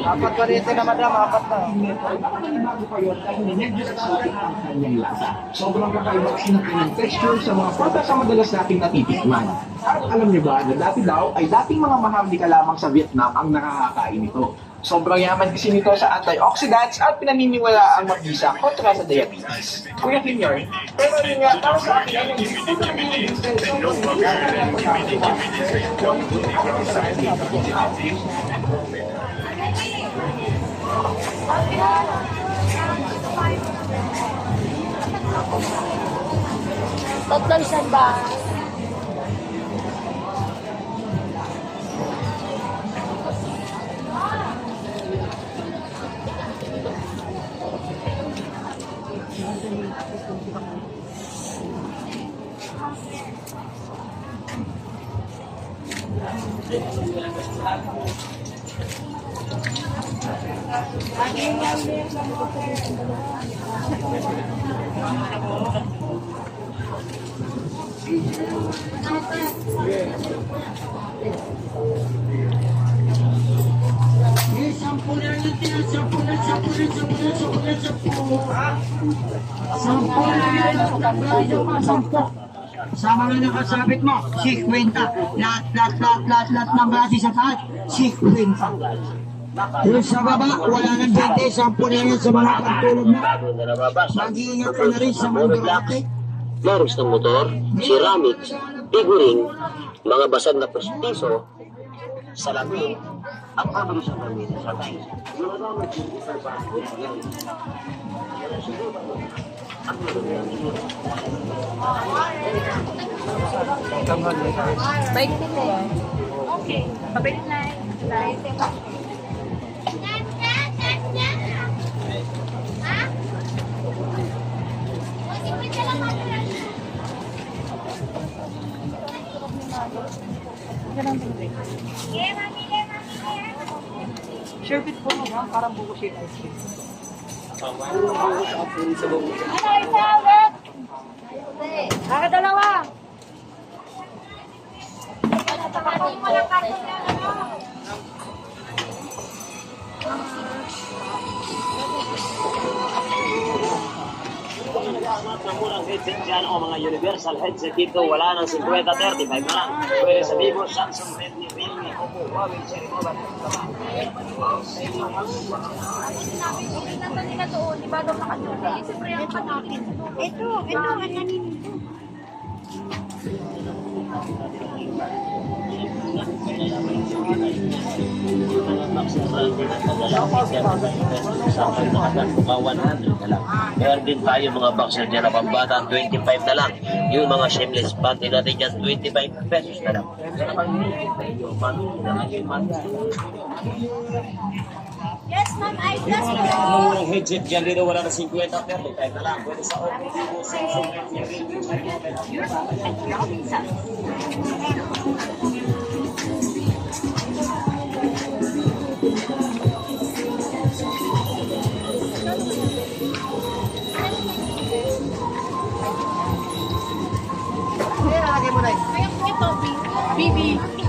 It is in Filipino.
Apat pa rito na madam, apat na. ang. Sobrang kakaiba kasi ng kanyang texture sa mga prutas na madalas nating natitikman. At alam niyo ba na dati daw ay dating mga mahamdi ka lamang sa Vietnam ang nakakakain ito. Sobrang yaman kasi nito sa antioxidants at pinaniniwala ang mabisa kontra sa diabetes. Kuya Kinyor, pero yun nga, para sa akin, ano Tatlo isang ba? Sampu na yan, sampu na, sampu na, sampu na, sampu na, sampu. Sampu na yan, sampu. Sa mga nakasabit mo, si Kwenta. Lahat, lahat, lahat, lahat, lahat ng base sa taas, si Kwenta. Yung sa baba, wala nang 20, sampu na yan sa mga pagtulog na. Mag-iingat ka na rin sa mga debate. Florence ng motor, ceramics, figuring, mga basag na postiso, salamin, at pabili sa gamit sa pa, Bike ko. Okay. Pabalik na. Sherbet po mo, ma'am, parang buko shake ice cream. Nakadalawa. na murang headset dyan o mga universal headset eh, dito. Wala nang 50, 35 na lang. Pwede sa Vivo, Samsung, Redmi, Realme, Oppo, Huawei, Cherimoba, Ito, ito, ang nanin ito. Thank you. 100 na lang. Meron din tayo mga boxer dyan na pambata, 25 na lang. Yung mga shameless bag din natin dyan, 25 pesos na lang. Yes, ma'am, I plus po. Yung headset dyan dito, wala na 50 pero tayo na lang. Pwede sa oras. You're Nalagay mo na yun. Ito, Bibi.